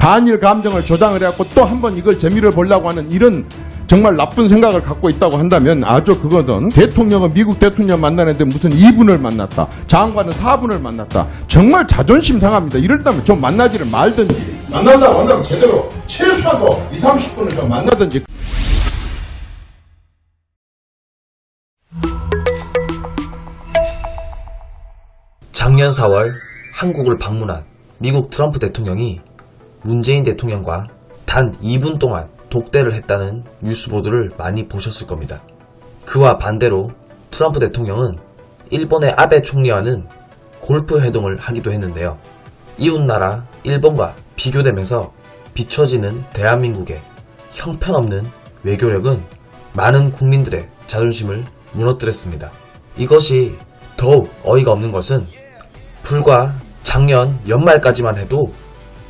반일 감정을 조장을 해갖고 또 한 번 이걸 재미를 보려고 하는 이런 정말 나쁜 생각을 갖고 있다고 한다면 아주 그거는 대통령은 미국 대통령 만나는데 무슨 2분을 만났다. 장관은 4분을 만났다. 정말 자존심 상합니다. 이럴다면 좀 만나지를 말든지. 만난다고 한다면 제대로 최소한도 2, 30분을 좀 만나든지. 작년 4월 한국을 방문한 미국 트럼프 대통령이 문재인 대통령과 단 2분 동안 독대를 했다는 뉴스 보도를 많이 보셨을 겁니다. 그와 반대로 트럼프 대통령은 일본의 아베 총리와는 골프 회동을 하기도 했는데요. 이웃나라 일본과 비교되면서 비춰지는 대한민국의 형편없는 외교력은 많은 국민들의 자존심을 무너뜨렸습니다. 이것이 더욱 어이가 없는 것은 불과 작년 연말까지만 해도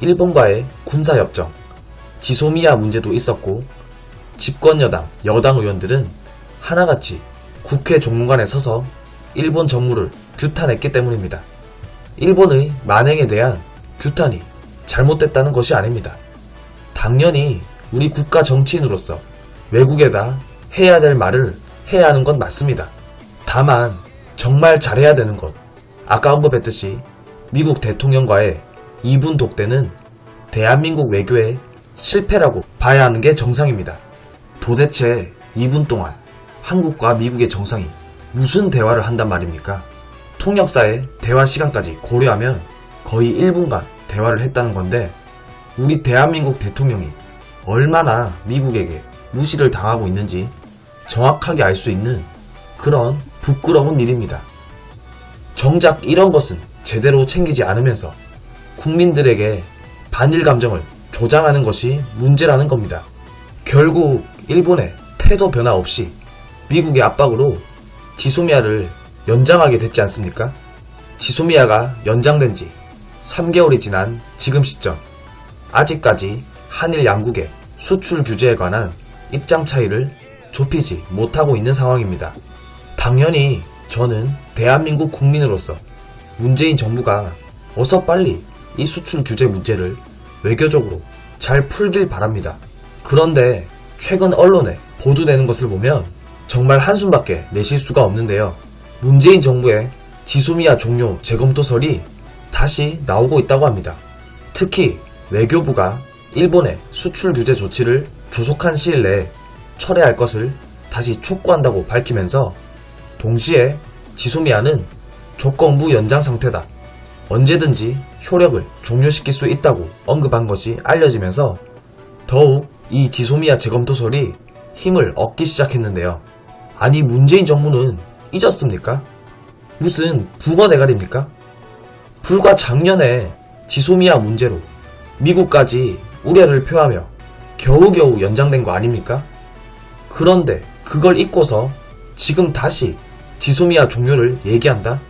일본과의 군사협정, 지소미아 문제도 있었고 집권 여당, 여당 의원들은 하나같이 국회 종문관에 서서 일본 정부를 규탄했기 때문입니다. 일본의 만행에 대한 규탄이 잘못됐다는 것이 아닙니다. 당연히 우리 국가 정치인으로서 외국에다 해야 될 말을 해야 하는 건 맞습니다. 다만 정말 잘해야 되는 것 아까 언급했듯이 미국 대통령과의 이분 독대는 대한민국 외교의 실패라고 봐야 하는 게 정상입니다. 도대체 2분 동안 한국과 미국의 정상이 무슨 대화를 한단 말입니까? 통역사의 대화 시간까지 고려하면 거의 1분간 대화를 했다는 건데 우리 대한민국 대통령이 얼마나 미국에게 무시를 당하고 있는지 정확하게 알 수 있는 그런 부끄러운 일입니다. 정작 이런 것은 제대로 챙기지 않으면서 국민들에게 반일 감정을 조장하는 것이 문제라는 겁니다. 결국 일본의 태도 변화 없이 미국의 압박으로 지소미아를 연장하게 됐지 않습니까? 지소미아가 연장된 지 3개월이 지난 지금 시점 아직까지 한일 양국의 수출 규제에 관한 입장 차이를 좁히지 못하고 있는 상황입니다. 당연히 저는 대한민국 국민으로서 문재인 정부가 어서 빨리 이 수출 규제 문제를 외교적으로 잘 풀길 바랍니다. 그런데 최근 언론에 보도되는 것을 보면 정말 한숨밖에 내쉴 수가 없는데요. 문재인 정부의 지소미아 종료 재검토설이 다시 나오고 있다고 합니다. 특히 외교부가 일본의 수출 규제 조치를 조속한 시일 내에 철회할 것을 다시 촉구한다고 밝히면서 동시에 지소미아는 조건부 연장 상태다. 언제든지 효력을 종료시킬 수 있다고 언급한 것이 알려지면서 더욱 이 지소미아 재검토 설이 힘을 얻기 시작했는데요. 아니 문재인 정부는 잊었습니까? 무슨 북어 대가리입니까? 불과 작년에 지소미아 문제로 미국까지 우려를 표하며 겨우겨우 연장된 거 아닙니까? 그런데 그걸 잊고서 지금 다시 지소미아 종료를 얘기한다?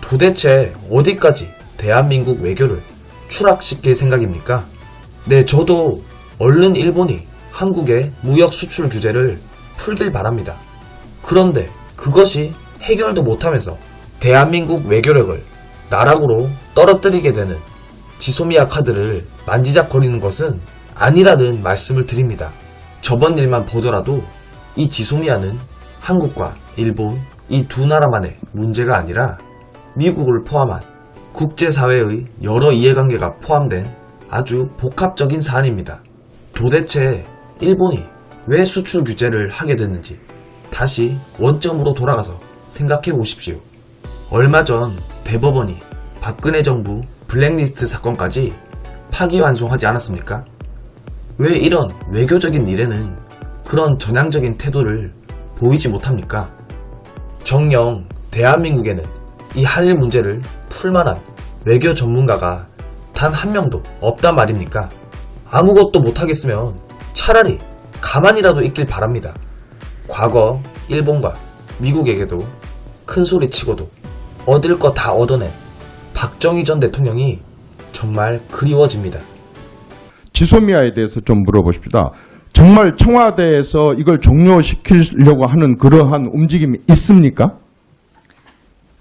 도대체 어디까지 대한민국 외교를 추락시킬 생각입니까? 네, 저도 얼른 일본이 한국의 무역 수출 규제를 풀길 바랍니다. 그런데 그것이 해결도 못하면서 대한민국 외교력을 나락으로 떨어뜨리게 되는 지소미아 카드를 만지작거리는 것은 아니라는 말씀을 드립니다. 저번 일만 보더라도 이 지소미아는 한국과 일본 이 두 나라만의 문제가 아니라 미국을 포함한 국제사회의 여러 이해관계가 포함된 아주 복합적인 사안입니다. 도대체 일본이 왜 수출 규제를 하게 됐는지 다시 원점으로 돌아가서 생각해 보십시오. 얼마 전 대법원이 박근혜 정부 블랙리스트 사건까지 파기환송하지 않았습니까? 왜 이런 외교적인 일에는 그런 전향적인 태도를 보이지 못합니까? 정녕 대한민국에는 이 한일 문제를 풀만한 외교 전문가가 단 한 명도 없단 말입니까? 아무것도 못하겠으면 차라리 가만히라도 있길 바랍니다. 과거 일본과 미국에게도 큰 소리 치고도 얻을 거 다 얻어낸 박정희 전 대통령이 정말 그리워집니다. 지소미아에 대해서 좀 물어보십시다. 정말 청와대에서 이걸 종료시키려고 하는 그러한 움직임이 있습니까?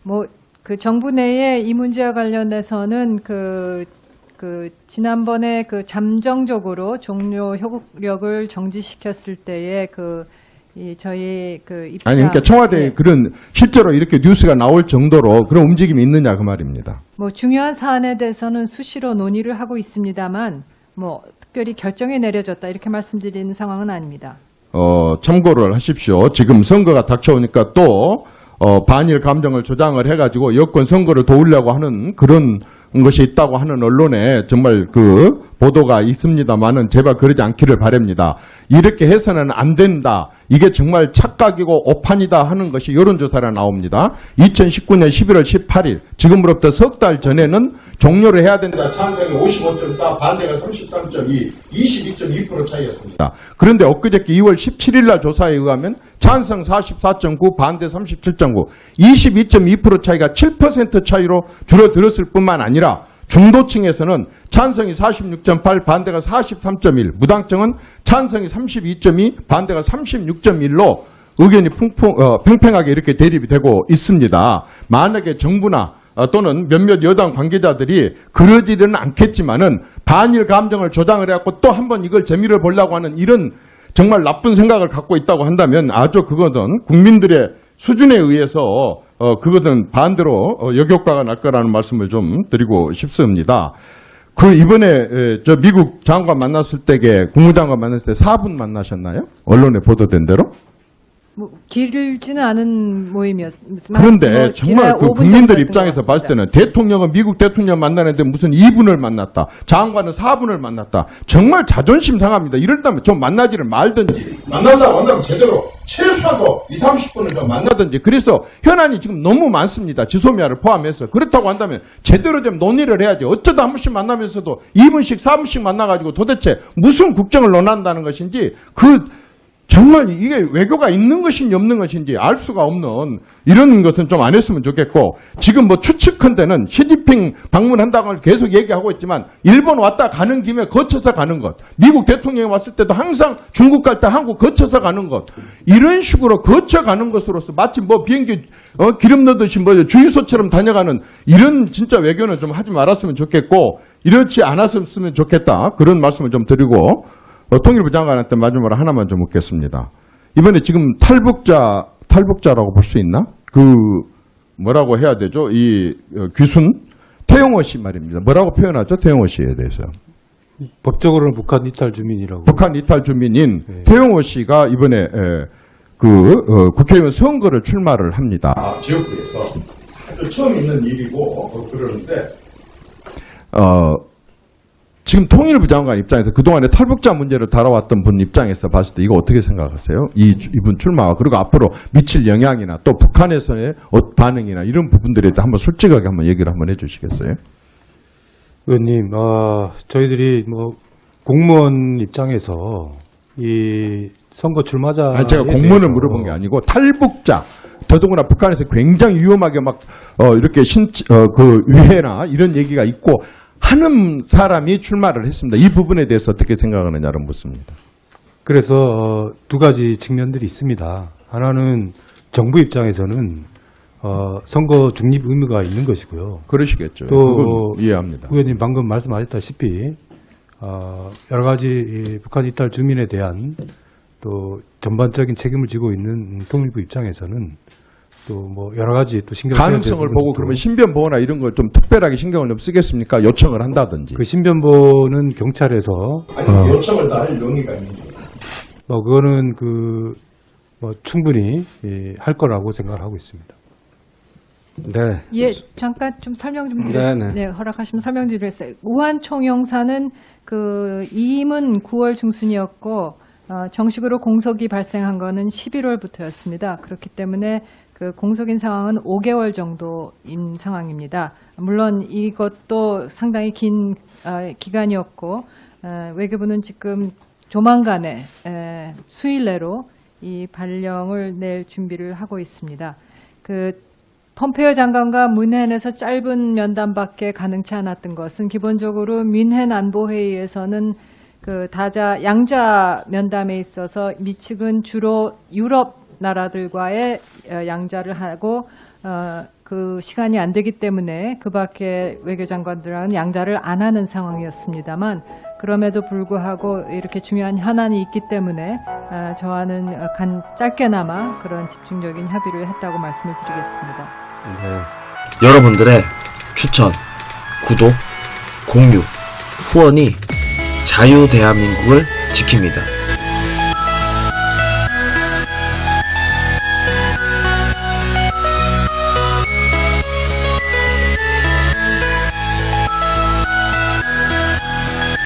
뭐 그 정부 내에 이 문제와 관련해서는 그 그 지난번에 그 잠정적으로 종료 효력을 정지시켰을 때의 그이 저희 그 입장 아니 그러니까 청와대 예. 그런 실제로 이렇게 뉴스가 나올 정도로 그런 움직임이 있느냐 그 말입니다. 뭐 중요한 사안에 대해서는 수시로 논의를 하고 있습니다만 뭐 특별히 결정이 내려졌다 이렇게 말씀드리는 상황은 아닙니다. 어, 참고를 하십시오. 지금 선거가 닥쳐오니까 또 어, 반일 감정을 조장을 해가지고 여권 선거를 도우려고 하는 그런 것이 있다고 하는 언론에 정말 그 보도가 있습니다만은 제발 그러지 않기를 바랍니다. 이렇게 해서는 안 된다. 이게 정말 착각이고 오판이다 하는 것이 여론조사에 나옵니다. 2019년 11월 18일 지금으로부터 석 달 전에는 종료를 해야 된다. 찬성이 55.4, 반대가 33.2, 22.2% 차이였습니다. 그런데 엊그저께 2월 17일 날 조사에 의하면 찬성 44.9, 반대 37.9, 22.2% 차이가 7% 차이로 줄어들었을 뿐만 아니라 중도층에서는 찬성이 46.8, 반대가 43.1, 무당층은 찬성이 32.2, 반대가 36.1로 의견이 풍풍, 어, 팽팽하게 이렇게 대립이 되고 있습니다. 만약에 정부나 어, 또는 몇몇 여당 관계자들이 그러지는 않겠지만은 반일 감정을 조장을 해갖고 또 한 번 이걸 재미를 보려고 하는 이런 정말 나쁜 생각을 갖고 있다고 한다면 아주 그거는 국민들의 수준에 의해서 어, 그거는 반대로 어, 역효과가 날 거라는 말씀을 좀 드리고 싶습니다. 그 이번에 에, 저 미국 장관 만났을 때게 국무장관 만났을 때 4분 만나셨나요? 언론에 보도된 대로? 뭐 길지는 않은 모임이었습니다. 그런데 뭐 정말 그 5분 국민들 입장에서 봤을. 때는 대통령은 미국 대통령 만나는데 무슨 2분을 만났다. 장관은 4분을 만났다. 정말 자존심 상합니다. 이럴다면 좀 만나지를 말든지. 만난다고 한다면 제대로 최소한도 2, 30분을 좀 만나든지. 그래서 현안이 지금 너무 많습니다. 지소미아를 포함해서. 그렇다고 한다면 제대로 좀 논의를 해야지. 어쩌다 한 번씩 만나면서도 2분씩, 4분씩 만나가지고 도대체 무슨 국정을 논한다는 것인지 그 정말 이게 외교가 있는 것인지 없는 것인지 알 수가 없는 이런 것은 좀 안 했으면 좋겠고 지금 뭐 추측컨대는 시진핑 방문한다고 계속 얘기하고 있지만 일본 왔다 가는 김에 거쳐서 가는 것 미국 대통령이 왔을 때도 항상 중국 갈 때 한국 거쳐서 가는 것 이런 식으로 거쳐 가는 것으로서 마치 뭐 비행기 어, 기름 넣듯이 뭐 주유소처럼 다녀가는 이런 진짜 외교는 좀 하지 말았으면 좋겠고 이렇지 않았으면 좋겠다. 그런 말씀을 좀 드리고 어, 통일부 장관한테 마지막으로 하나만 좀 묻겠습니다. 이번에 지금 탈북자, 탈북자라고 볼 수 있나? 그, 뭐라고 해야 되죠? 이, 어, 귀순? 태용호 씨 말입니다. 뭐라고 표현하죠? 태용호 씨에 대해서. 법적으로는 북한 이탈 주민이라고. 북한 이탈 주민인 네. 태용호 씨가 이번에, 에, 그, 어, 국회의원 선거를 출마를 합니다. 아, 지역구에서. 처음 있는 일이고, 그러는데, 어, 지금 통일부 장관 입장에서 그동안에 탈북자 문제를 다뤄왔던 분 입장에서 봤을 때 이거 어떻게 생각하세요? 이, 주- 이분 출마와 그리고 앞으로 미칠 영향이나 또 북한에서의 어- 반응이나 이런 부분들에 대해 한번 솔직하게 한번 얘기를 한번 해주시겠어요? 의원님, 아, 저희들이 뭐 공무원 입장에서 이 선거 출마자. 아니, 제가 공무원을 물어본 게 아니고 탈북자. 더더구나 북한에서 굉장히 위험하게 막, 어, 이렇게 신, 어, 그 위해나 이런 얘기가 있고 하는 사람이 출마를 했습니다. 이 부분에 대해서 어떻게 생각하느냐를 묻습니다. 그래서 어, 두 가지 측면들이 있습니다. 하나는 정부 입장에서는 어, 선거 중립 의무가 있는 것이고요. 그러시겠죠. 또 이해합니다. 의원님 방금 말씀하셨다시피 어, 여러 가지 이 북한 이탈 주민에 대한 또 전반적인 책임을 지고 있는 통일부 입장에서는 또 뭐 여러 가지 또 신경 가능성을 보고 그러면 신변 보호나 이런 걸 좀 특별하게 신경을 좀 쓰겠습니까? 요청을 한다든지. 그 신변보는 경찰에서 어, 요청을 다 할 용의가 있는지. 뭐 그거는 그 뭐 충분히 예, 할 거라고 생각을 하고 있습니다. 네. 예, 잠깐 좀 설명 좀 네, 드렸어요. 네. 네, 허락하시면 설명 드리겠어요. 우한 총영사는 그 이임은 9월 중순이었고 어, 정식으로 공석이 발생한 거는 11월부터였습니다. 그렇기 때문에 그 공석인 상황은 5개월 정도인 상황입니다. 물론 이것도 상당히 긴 어, 기간이었고 어, 외교부는 지금 조만간에 에, 수일 내로 이 발령을 낼 준비를 하고 있습니다. 그 펌페이오 장관과 문헨에서 짧은 면담밖에 가능치 않았던 것은 기본적으로 뮌헨 안보회의에서는 그 다자 양자 면담에 있어서 미측은 주로 유럽 나라들과의 어, 양자를 하고 어, 그 시간이 안 되기 때문에 그 밖에 외교장관들하고는 양자를 안 하는 상황이었습니다만 그럼에도 불구하고 이렇게 중요한 현안이 있기 때문에 아, 저와는 간 짧게나마 그런 집중적인 협의를 했다고 말씀을 드리겠습니다. 네. 여러분들의 추천, 구독, 공유, 후원이 자유 대한민국을 지킵니다.